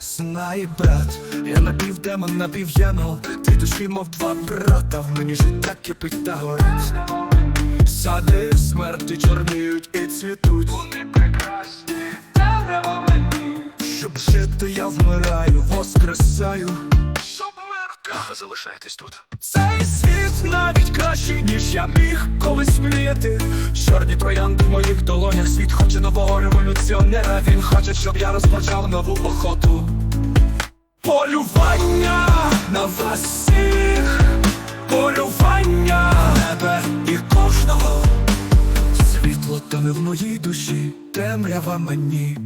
Знає брат, я напівдемон, напів'янол Ти душі, мов два брата, в мені життя кипить та горить Сади смерті чорніють і цвітуть. Вони прекрасні, темрява мені. Щоб жити, я вмираю, воскресаю Мертва залишайтесь тут. Цей світ навіть кращий, ніж я міг колись мріяти. Чорні троянди в моїх долонях Світ хоче нового революціонера. Він хоче, щоб я розпочав нову охоту. Полювання на вас всіх. Полювання тебе і кожного. Світло тоне в моїй душі, темрява мені,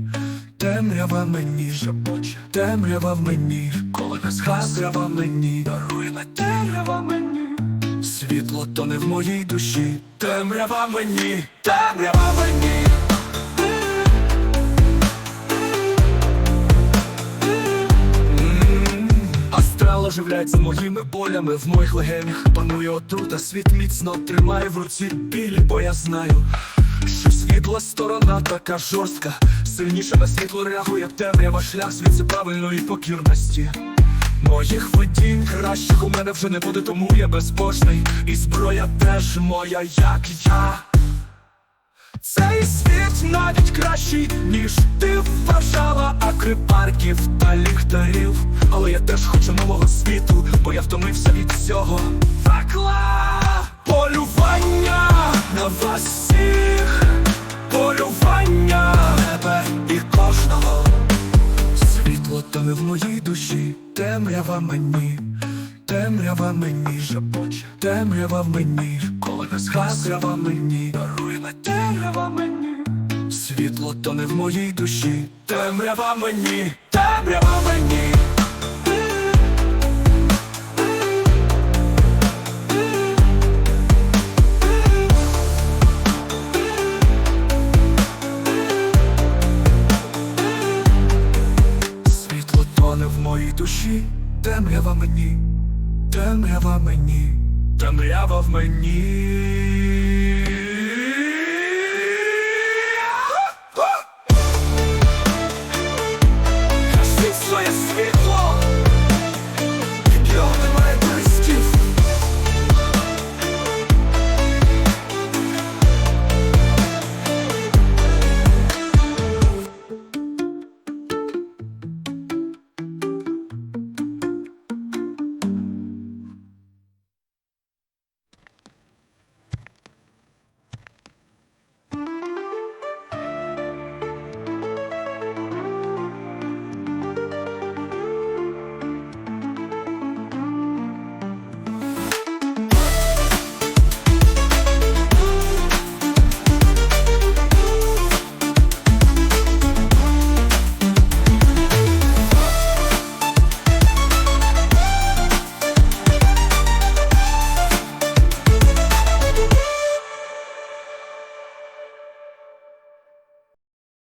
темрява мені шепоче, темрява мені, коли не згасрява мені, дарує темрява мені, світло тоне в моїй душі, темрява мені, темрява мені. Астрал оживляється моїми болями. В моїх легенях Панує отрута, світ міцно тримає в руці біль, бо я знаю, що світла сторона така жорстка, сильніше на світло реагує темрява шлях звідси правильної покірності. Моїх видінь кращих у мене вже не буде, тому я безбожний, і зброя теж моя, як я. Цей світ навіть кращий, ніж ти вважала акрипарків та ліхтарів. Але я теж хочу нового світу, бо я втомився від цього факла полювання на вас всіх, полювання тебе і кожного. Світло тоне в моїй душі, темрява мені, темрява мені шепоче, темрява мені, коли не згасрява мені, дарує на темрява мені, світло тоне в моїй душі, темрява мені, темрява мені. Душі, темрява мені, темрява мені, темрява в мені.